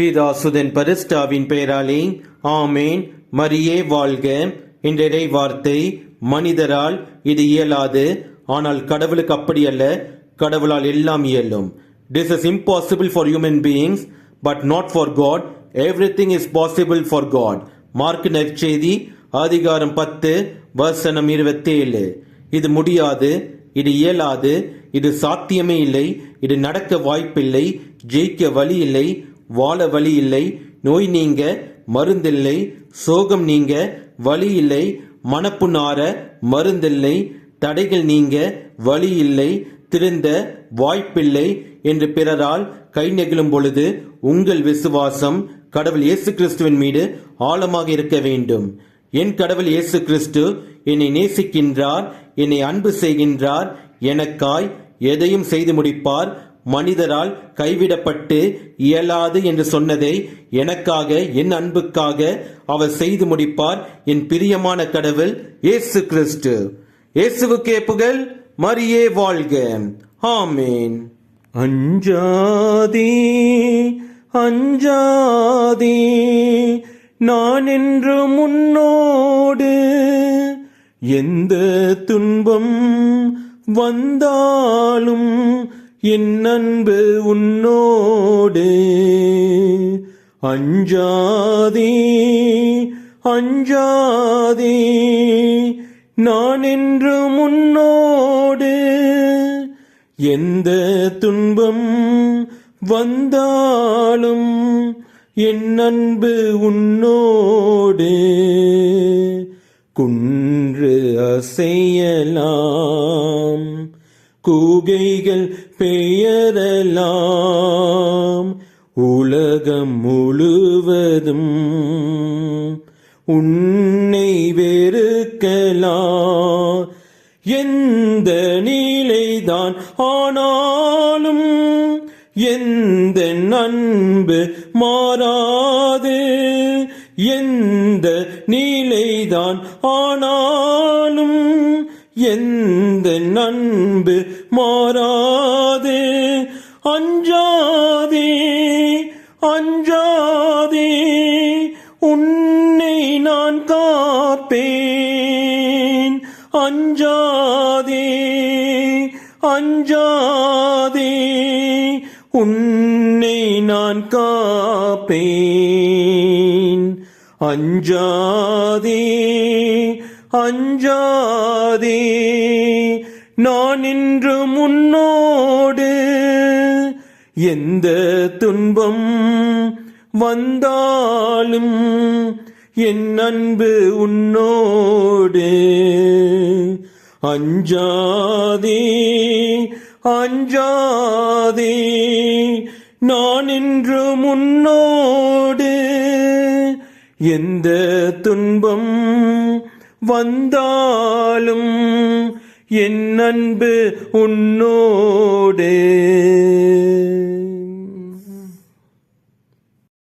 பீதாசுதன் பரிஸ்டாவின் பெயராலே ஆமேன். மரியே வாழ்க. என்ற இறை வார்த்தை மனிதரால் இது இயலாது. ஆனால் கடவுளுக்கு அப்படி அல்ல. கடவுளால் எல்லாம் இயலும். This is impossible for human beings but not for God everything is possible for God Mark நற்செய்தி அதிகாரம் பத்து வசனம் இருபத்தேழு. இது முடியாது. இது இயலாது. இது சாத்தியமே இல்லை. இது நடக்க வாய்ப்பில்லை. ஜெயிக்க வழி இல்லை. வாழ வழி இல்லை நோய் நீங்க மருந்தில்லை சோகம் நீங்க வழி இல்லை மனப்புணார மருந்தில்லை தடைகள் நீங்க வழி இல்லை திருந்த வாய்ப்பில்லை என்று பிறரால் கை நெகிழும் பொழுது உங்கள் விசுவாசம் கடவுள் இயேசு கிறிஸ்துவின் மீது ஆழமாக இருக்க வேண்டும். என் கடவுள் இயேசு கிறிஸ்து என்னை நேசிக்கின்றார் என்னை அன்பு செய்கின்றார் எனக்காய் எதையும் செய்து முடிப்பார் மனிதரால் கைவிடப்பட்டு இயலாது என்று சொன்னதை எனக்காக என் அன்புக்காக அவர் செய்து முடிப்பார் என் பிரியமான கடவுள் இயேசு கிறிஸ்து. இயேசுவுக்கே புகழ் மரியே வாழ்க. ஆமேன். அஞ்சாதே அஞ்சாதே நான் என்று முன்னோடு எந்த துன்பம் வந்தாலும் என் அன்பு உன்னோடு. அஞ்சாதே அஞ்சாதே நான் என்று முன்னோடு. எந்த துன்பம் வந்தாலும் என் அன்பு உன்னோடு. குன்று அசையலாம். கூகைகள் பெயரலாம் உலகம் முழுவதும் உன்னை வெறுக்கலாம். எந்த நிலைதான் ஆனாலும் எந்த அன்பு மாறாது. எந்த நிலைதான் ஆனாலும் எந்த நண்பு மாறாதே? அஞ்சாதே அஞ்சாதே உன்னை நான் காப்பேன். அஞ்சாதே அஞ்சாதே உன்னை நான் காப்பேன். அஞ்சாதே அஞ்சாதே நான் இன்று முன்னோடு எந்த துன்பம் வந்தாலும் என் அன்பு உன்னோடு. அஞ்சாதே அஞ்சாதே நான் இன்று முன்னோடு எந்த துன்பம் வந்தாலும் என் அன்பு உன்னோடு.